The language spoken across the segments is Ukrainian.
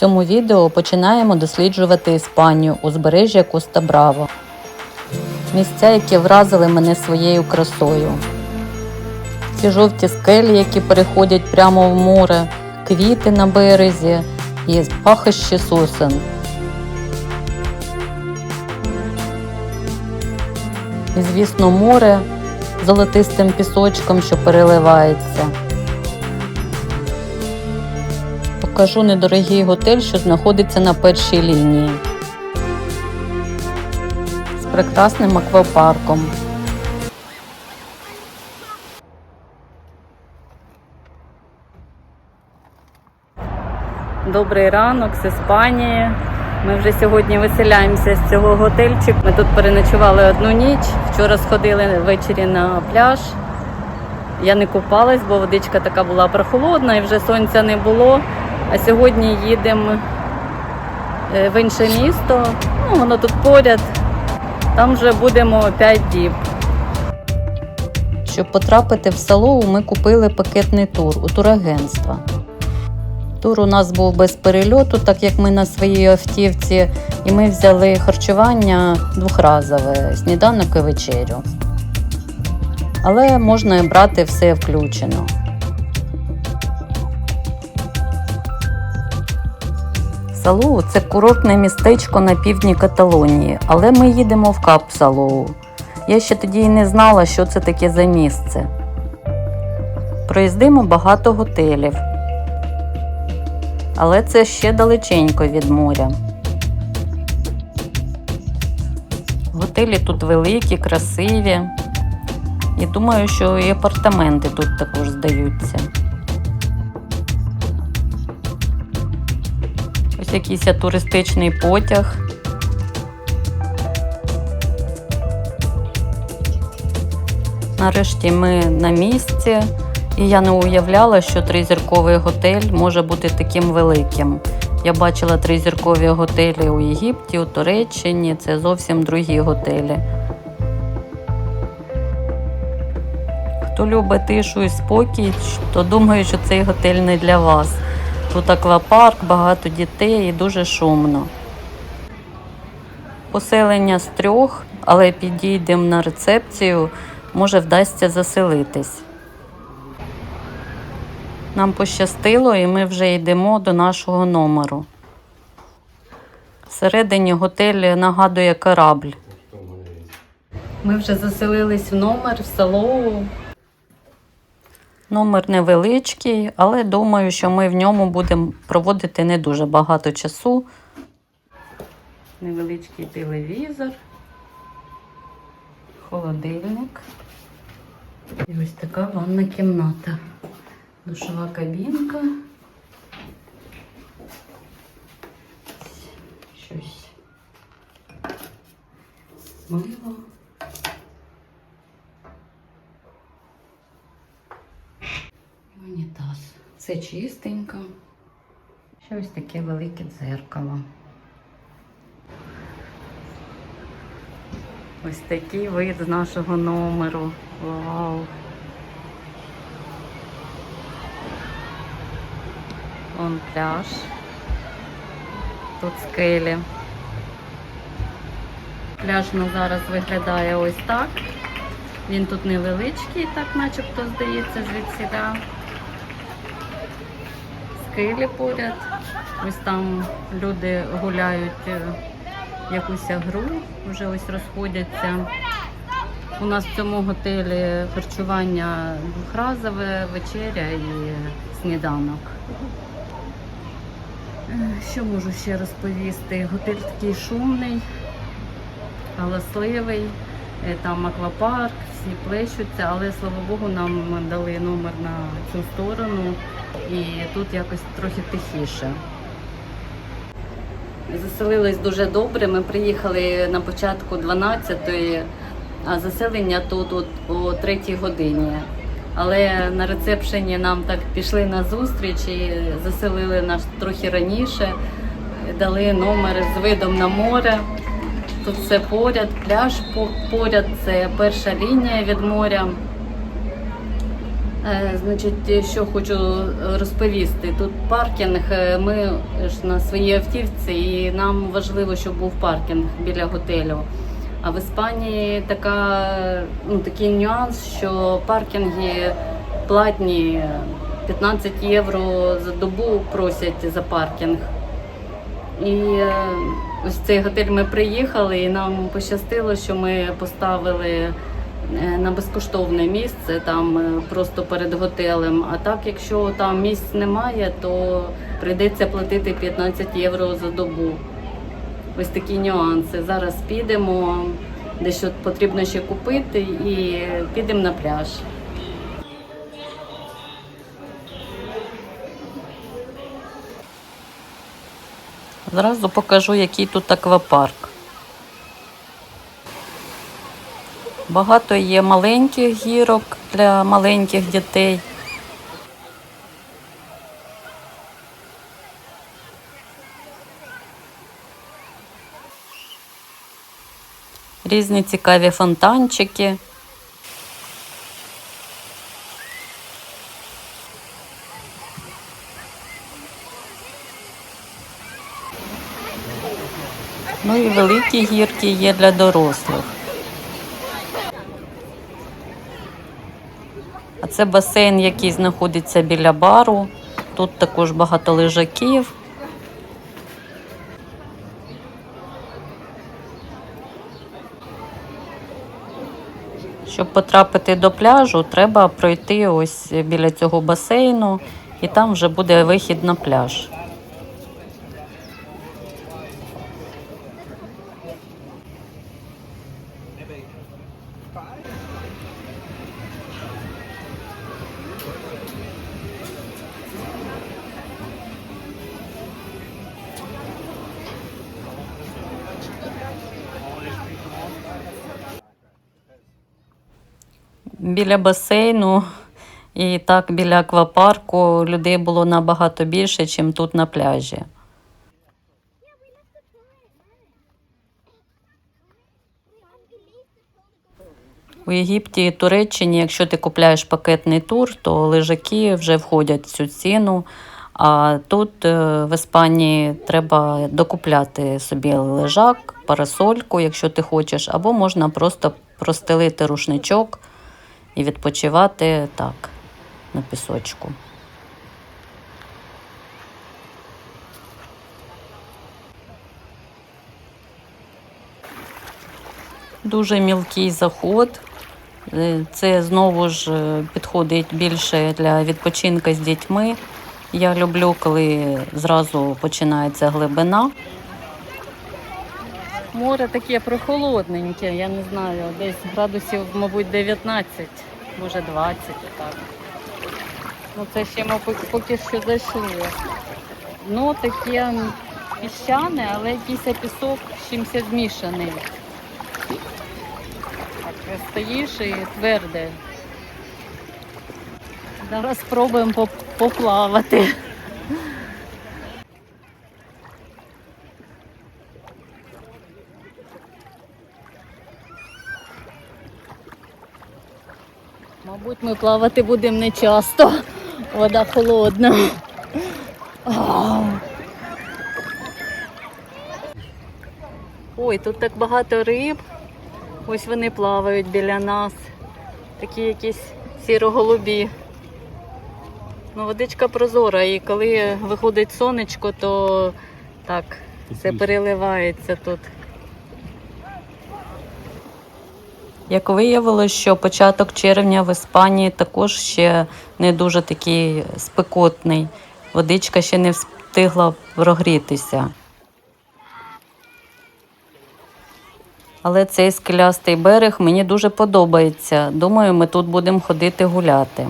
цьому відео починаємо досліджувати Іспанію, узбережжя Коста Браво. Місця, які вразили мене своєю красою. Ці жовті скелі, які переходять прямо в море, квіти на березі і пахощі сосен. І, звісно, море золотистим пісочком, що переливається. Покажу недорогий готель, що знаходиться на першій лінії. З прекрасним аквапарком. Добрий ранок з Іспанії. Ми вже сьогодні виселяємося з цього готельчику. Ми тут переночували одну ніч. Вчора сходили ввечері на пляж. Я не купалась, бо водичка така була прохолодна і вже сонця не було. А сьогодні їдемо е, в інше місто. Ну, воно тут поряд. Там вже будемо 5 діб. Щоб потрапити в село, ми купили пакетний тур у турагентства. Тур у нас був без перельоту, так як ми на своїй автівці, і ми взяли харчування двохразове, сніданок і вечерю. Але можна брати все включено. Салоу це курортне містечко на півдні Каталонії, але ми їдемо в Кап Салоу. Я ще тоді й не знала, що це таке за місце. Проїздимо багато готелів але це ще далеченько від моря. Готелі тут великі, красиві. І думаю, що і апартаменти тут також здаються. Ось якийсь туристичний потяг. Нарешті ми на місці. І я не уявляла, що тризірковий готель може бути таким великим. Я бачила тризіркові готелі у Єгипті, у Туреччині. Це зовсім другі готелі. Хто любить тишу і спокій, то думаю, що цей готель не для вас. Тут аквапарк, багато дітей і дуже шумно. Поселення з трьох, але підійдемо на рецепцію, може вдасться заселитись. Нам пощастило, і ми вже йдемо до нашого номеру. Всередині готель нагадує корабль. Ми вже заселились в номер в село. Номер невеличкий, але думаю, що ми в ньому будемо проводити не дуже багато часу. Невеличкий телевізор, холодильник. І ось така ванна кімната. Душова кабінка. Щось. Мило. Унітаз. Все чистенько. Ще ось таке велике дзеркало. Ось такий вид з нашого номеру. Вау! Вон пляж. Тут скелі. Пляж ну, зараз виглядає ось так. Він тут невеличкий, так начебто здається звідсіля. Скелі поряд. Ось там люди гуляють е, якусь гру, вже ось розходяться. У нас в цьому готелі харчування двохразове, вечеря і сніданок. Е, Що можу ще розповісти? Готель такий шумний, галасливий, там аквапарк, всі плещуться, але слава Богу, нам дали номер на цю сторону і тут якось трохи тихіше. Заселились дуже добре. Ми приїхали на початку 12-ї, а заселення тут от о 3-й годині. Але на рецепшені нам так пішли на зустріч і заселили нас трохи раніше, дали номер з видом на море. Тут все поряд, пляж поряд, це перша лінія від моря. Е, Значить, що хочу розповісти. Тут паркінг. е, Ми ж на своїй автівці, і нам важливо, щоб був паркінг біля готелю. А в Іспанії така, ну, такий нюанс, що паркінги платні 15 євро за добу просять за паркінг. І е, ось цей готель ми приїхали, і нам пощастило, що ми поставили е, на безкоштовне місце там е, просто перед готелем. А так, якщо там місць немає, то прийдеться платити 15 євро за добу. Ось такі нюанси. Зараз підемо, дещо потрібно ще купити і підемо на пляж. Зразу покажу, який тут аквапарк. Багато є маленьких гірок для маленьких дітей. Різні цікаві фонтанчики. Ну і великі гірки є для дорослих. А це басейн, який знаходиться біля бару. Тут також багато лежаків. Щоб потрапити до пляжу, треба пройти ось біля цього басейну, і там вже буде вихід на пляж. Біля басейну і так біля аквапарку людей було набагато більше, ніж тут на пляжі. У Єгипті і Туреччині, якщо ти купляєш пакетний тур, то лежаки вже входять в цю ціну. А тут е, в Іспанії треба докупляти собі лежак, парасольку, якщо ти хочеш, або можна просто простелити рушничок і відпочивати так на пісочку. Дуже мілкий заход. Е, Це знову ж е, підходить більше для відпочинку з дітьми. Я люблю, коли зразу починається глибина. Море таке прохолодненьке, я не знаю, десь градусів, мабуть, 19, може 20 так. Ну це ще ми поки, що зайшли. Ну таке піщане, але якийсь пісок з чимось змішаний. Стоїш і тверде. Зараз спробуємо поплавати. Мабуть, ми плавати будемо не часто. Вода холодна. Ой, тут так багато риб. Ось вони плавають біля нас. Такі якісь сіро-голубі. Ну, водичка прозора, і коли виходить сонечко, то так, все переливається тут. Як виявилось, що початок червня в Іспанії також ще не дуже такий спекотний. Водичка ще не встигла прогрітися. Але цей скелястий берег мені дуже подобається. Думаю, ми тут будемо ходити гуляти.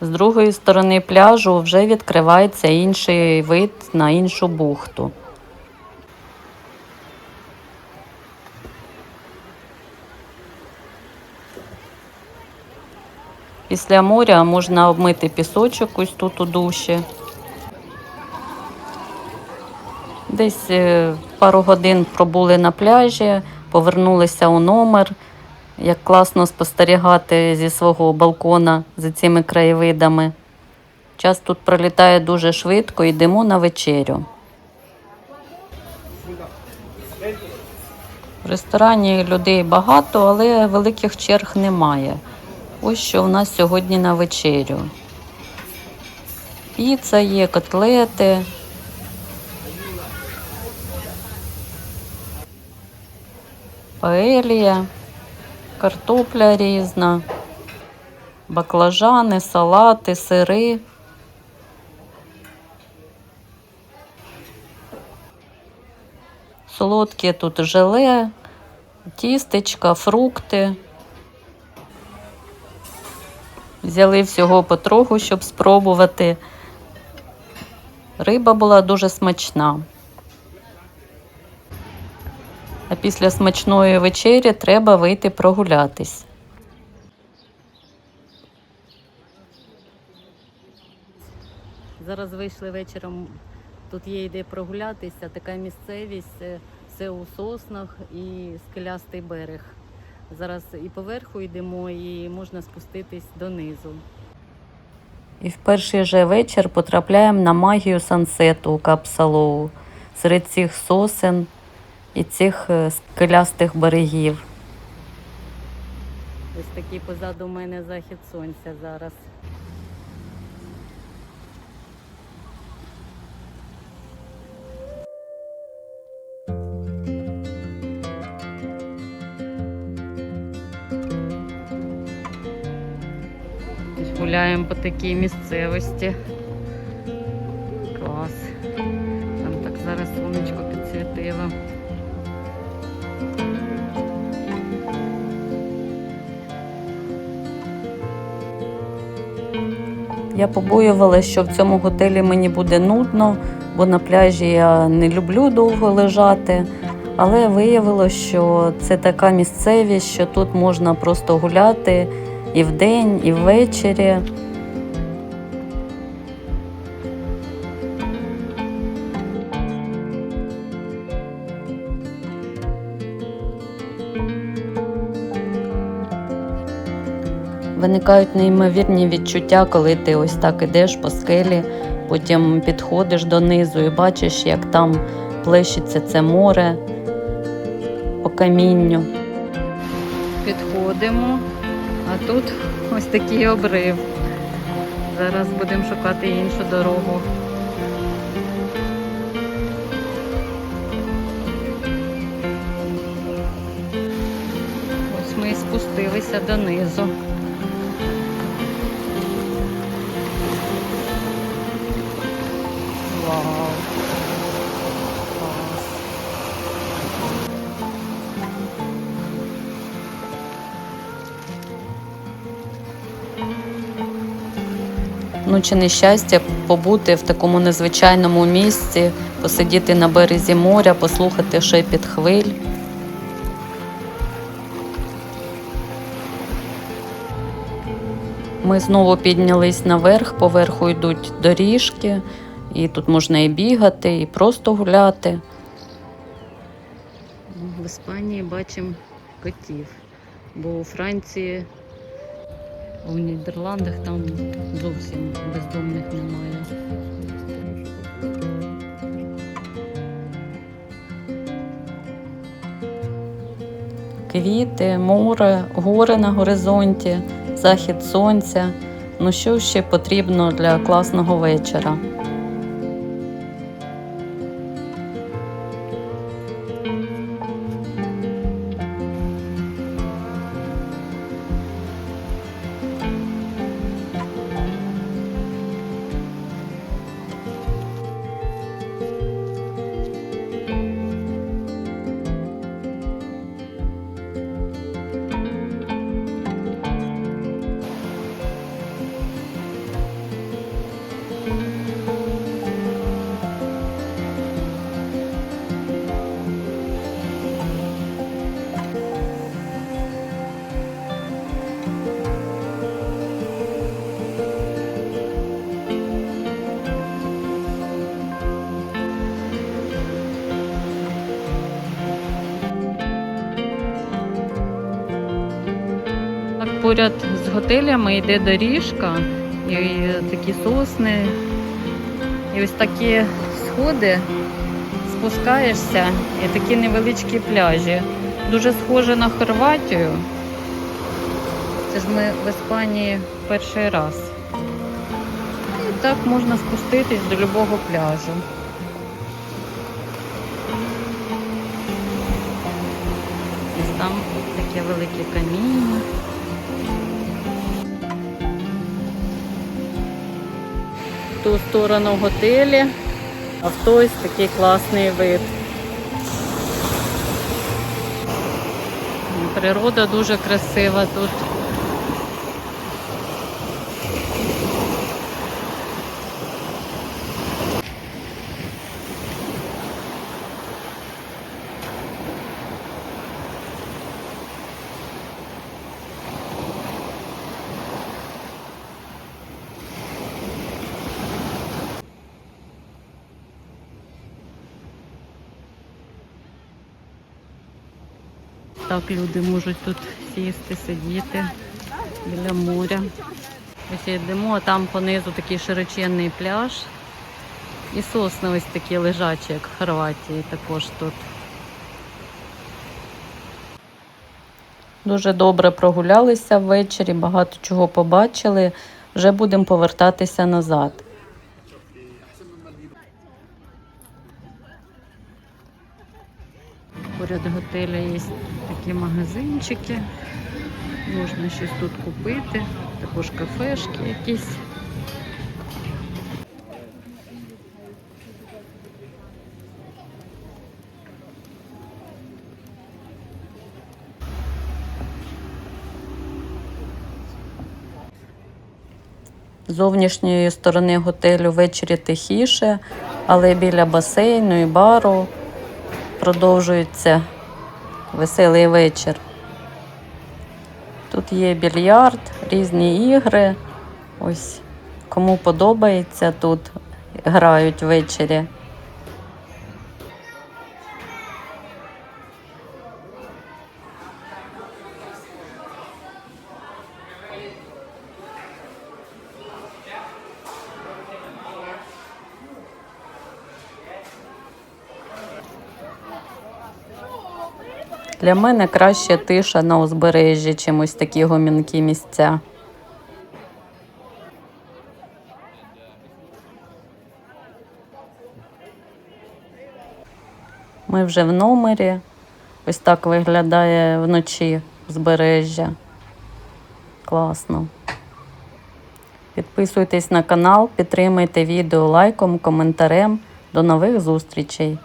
З другої сторони пляжу вже відкривається інший вид на іншу бухту. Після моря можна обмити пісочок ось тут у душі. Десь е, пару годин пробули на пляжі, повернулися у номер. Як класно спостерігати зі свого балкона за цими краєвидами. Час тут пролітає дуже швидко, йдемо на вечерю. В ресторані людей багато, але великих черг немає. Ось що в нас сьогодні на вечерю. Піца є, котлети. Паелія, картопля різна, баклажани, салати, сири. Солодкі тут желе, тістечка, фрукти. Взяли всього потроху, щоб спробувати. Риба була дуже смачна. А після смачної вечері треба вийти прогулятись. Зараз вийшли вечором. Тут є йде прогулятися, така місцевість, е, все у соснах і скелястий берег. Зараз і поверху йдемо, і можна спуститись донизу. І в перший же вечір потрапляємо на магію сансету у Капсалоу серед цих сосен і цих е, скелястих берегів. Ось такий позаду мене захід сонця зараз. Гуляємо по такій місцевості. Клас. Там так зараз сонечко підсвітило. Я побоювалася, що в цьому готелі мені буде нудно, бо на пляжі я не люблю довго лежати. Але виявилося, що це така місцевість, що тут можна просто гуляти і вдень, і ввечері. Виникають неймовірні відчуття, коли ти ось так ідеш по скелі, потім підходиш донизу і бачиш, як там плещеться це море по камінню. Підходимо, а тут ось такий обрив. Зараз будемо шукати іншу дорогу. Ось ми і спустилися донизу. Ну, чи не щастя побути в такому незвичайному місці, посидіти на березі моря, послухати шепіт хвиль. Ми знову піднялись наверх, поверху йдуть доріжки, і тут можна і бігати, і просто гуляти. В Іспанії бачимо котів, бо у Франції, у Нідерландах там зовсім бездомних немає. Квіти, море, гори на горизонті, захід сонця. Ну що ще потрібно для класного вечора? Поряд з готелями йде доріжка, і такі сосни, і ось такі сходи, спускаєшся, і такі невеличкі пляжі. Дуже схоже на Хорватію. Це ж ми в Іспанії перший раз. І так можна спуститись до любого пляжу. Ось там таке велике каміння. Ту сторону готелі, а в той такий класний вид. Природа дуже красива тут. Так люди можуть тут сісти, сидіти біля моря. Ось йдемо, а там понизу такий широченний пляж. І сосни ось такі лежачі, як в Хорватії, також тут. Дуже добре прогулялися ввечері, багато чого побачили. Вже будемо повертатися назад. Поряд готеля є такі магазинчики. Можна щось тут купити, також кафешки якісь. Зовнішньої сторони готелю ввечері тихіше, але біля басейну і бару продовжується веселий вечір. Тут є більярд, різні ігри. Ось кому подобається, тут грають ввечері. Для мене краще тиша на узбережжі, чим ось такі гомінкі місця. Ми вже в номері. Ось так виглядає вночі узбережжя. Класно. Підписуйтесь на канал, підтримайте відео лайком, коментарем. До нових зустрічей!